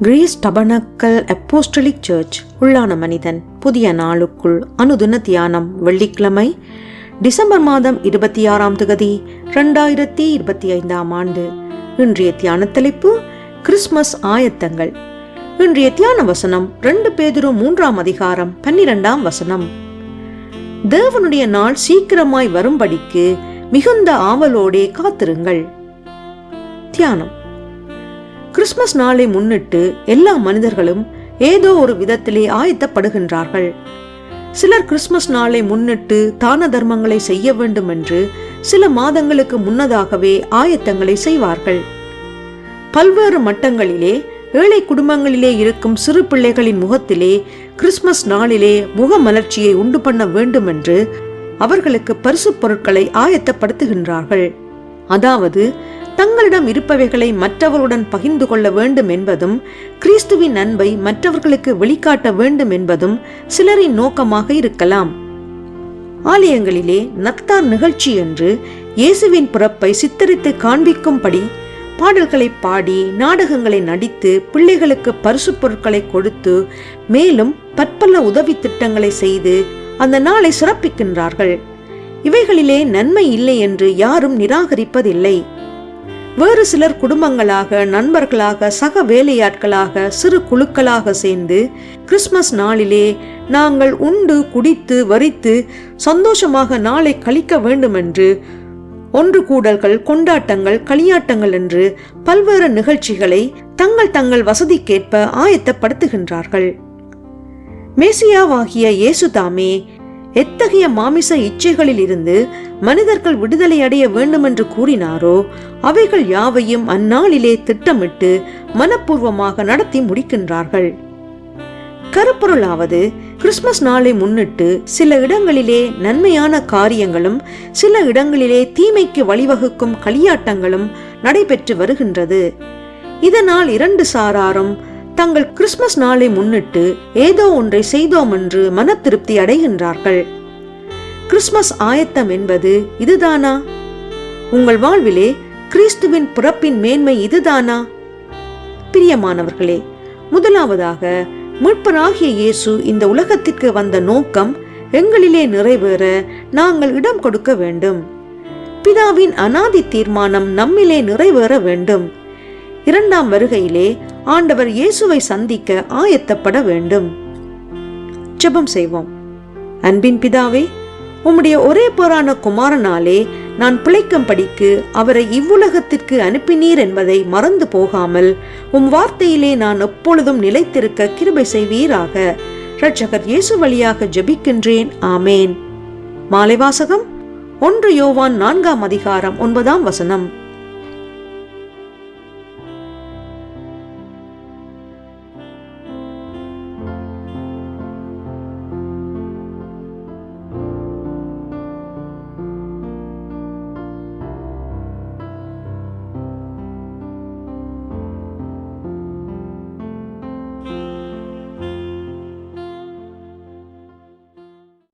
Greece tabernacle apostolic search உள்ளான மனிதன். புதிய நாளுக்குள் அனுதின தியானம் வெள்ளிக்கிழமை டிசம்பர் மாதம் இருபத்தி ஆறாம் தகுதி ரெண்டாயிரத்தி இருபத்தி ஐந்தாம் ஆண்டு. இன்றைய தியான தலைப்பு கிறிஸ்மஸ் ஆயத்தங்கள். இன்றைய தியான வசனம் ரெண்டு பேதுரு மூன்றாம் அதிகாரம் பன்னிரெண்டாம் வசனம். தேவனுடைய நாள் சீக்கிரமாய் வரும்படிக்கு மிகுந்த ஆவலோடே காத்திருங்கள். தியானம். கிறிஸ்மஸ் நாளை முன்னிட்டு எல்லா மனிதர்களும் ஏதோ ஒரு விதத்திலே ஆயத்தப்படுகின்றார்கள். சிலர் கிறிஸ்மஸ் நாளை முன்னிட்டு தான தர்மங்களை செய்ய வேண்டும் என்று சில மாதங்களுக்கு முன்னதாகவே ஆயத்தங்களை செய்வார்கள். பல்வேறு மட்டங்களிலே ஏழை குடும்பங்களிலே இருக்கும் சிறு பிள்ளைகளின் முகத்திலே கிறிஸ்மஸ் நாளிலே முகமலர்ச்சியை உண்டு பண்ண வேண்டும் என்று அவர்களுக்கு பரிசு பொருட்களை ஆயத்தப்படுத்துகின்றார்கள். அதாவது தங்களிடம் இருப்பவைகளை மற்றவர்களுடன் பகிர்ந்து கொள்ள வேண்டும் என்பதும் கிறிஸ்துவின் அன்பை மற்றவர்களுக்கு வெளிக்காட்ட வேண்டும் என்பதும் சிலரின் நோக்கமாக இருக்கலாம். ஆலயங்களிலே நத்தார் நிகழ்ச்சி என்று இயேசுவின் பிறப்பை சித்தரித்து காண்பிக்கும்படி பாடல்களை பாடி நாடகங்களை நடித்து பிள்ளைகளுக்கு பரிசு பொருட்களை கொடுத்து மேலும் பற்பல உதவி திட்டங்களை செய்து அந்த நாளை சிறப்பிக்கின்றார்கள். இவைகளிலே நன்மை இல்லை என்று யாரும் நிராகரிப்பதில்லை. வேறு சிலர் குடும்பங்களாக நண்பர்களாக சக வேலையாட்களாக சிறு குழுக்களாக சேர்ந்து கிறிஸ்மஸ் நாளிலே நாங்கள் உண்டு குடித்து வரித்து சந்தோஷமாக நாளை கழிக்க வேண்டுமென்று ஒன்று கூடல்கள் கொண்டாட்டங்கள் களியாட்டங்கள் என்று பல்வேறு நிகழ்ச்சிகளை தங்கள் தங்கள் வசதிக்கேற்ப ஆயத்தப்படுத்துகின்றார்கள். மேசியாவாகிய இயேசுதாமே எத்தகைய மாமிச இச்சைகளில் இருந்து மனிதர்கள் விடுதலை அடைய வேண்டுமென்று கூறினாரோ அவைகள் யாவையும் அந்நாளிலே திட்டமிட்டு மனப்பூர்வமாக நடத்தி முடிக்கின்றார்கள். கருப்பொருளாவது கிறிஸ்மஸ் நாளை முன்னிட்டு சில இடங்களிலே நன்மையான காரியங்களும் சில இடங்களிலே தீமைக்கு வழிவகுக்கும் களியாட்டங்களும் நடைபெற்று வருகின்றது. இதனால் இரண்டு சாராரும் தங்கள் கிறிஸ்மஸ் நாளை முன்னிட்டு ஏதோ ஒன்றை செய்தோம் என்று மன திருப்தி அடைகின்றார்கள். கிறிஸ்மஸ் ஆயத்தம் என்பது இதுதானா? உங்கள் வாழ்விலே கிறிஸ்துவின் பிறப்பின் மேன்மை இதுதானா? பிரியமானவர்களே முதலாவதாக மீட்பராகிய இயேசு இந்த உலகத்திற்கு வந்த நோக்கம் எங்களிலே நிறைவேற நாங்கள் இடம் கொடுக்க வேண்டும். பிதாவின் அனாதி தீர்மானம் நம்மிலே நிறைவேற வேண்டும். இரண்டாம் வருகையிலே ஆண்டவர் இயேசுவை சந்திக்க ஆயத்தப்பட வேண்டும். ஜெபம் செய்வோம். அன்பின் பிதாவே உம்முடைய ஒரே போரான குமாரனாலே நான் பிழைக்கும்படிக்கு அவரை இவ்வுலகத்திற்கு அனுப்பினீர் என்பதை மறந்து போகாமல் உம் வார்த்தையிலே நான் எப்பொழுதும் நிலைத்திருக்க கிருபை செய்வீராக. ரட்சகர் இயேசு வழியாக ஜெபிக்கின்றேன். ஆமேன். மாலை வாசகம் ஒன்று யோவான் நான்காம் அதிகாரம் ஒன்பதாம் வசனம்.